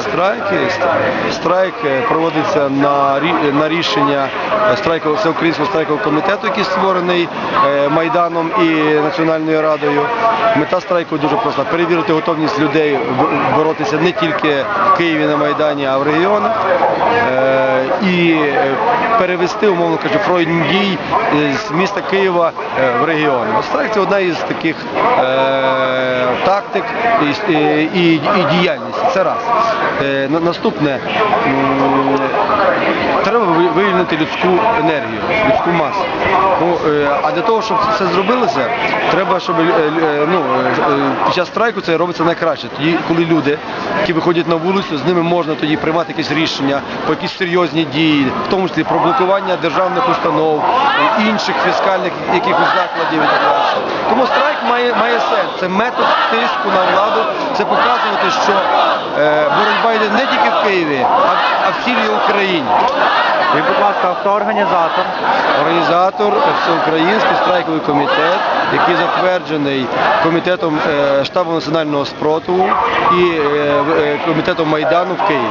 Страйки, страйк е, проводиться на, на рішення страйку, Всеукраїнського страйкового комітету, який створений е, Майданом і Національною радою. Мета страйку дуже проста перевірити готовність людей боротися не тільки в Києві на Майдані, а в регіонах. Е, І перевести, умовно кажучи, фронт дій з міста Києва в регіон. Страйк це одна із таких е, тактик і, і, і діяльність. Це раз. Е, наступне. Треба вивільнити людську енергію, людську масу. Ну, а для того, щоб це зробилося, треба, щоб е, ну, під час страйку це робиться найкраще. Тоді, коли люди, які виходять на вулицю, з ними можна тоді приймати якісь рішення про якісь серйозні дії, в тому числі про блокування державних установ, інших фіскальних якихось закладів. Тому страйк має, має сенс. Це метод тиску на владу, це показувати, що е, боротьба йде не тільки в Києві, а, в цілій Україні. І, будь ласка, хто організатор? Організатор Всеукраїнський страйковий комітет, який затверджений комітетом е, штабу національного спротиву і е, комітетом Майдану в Києві.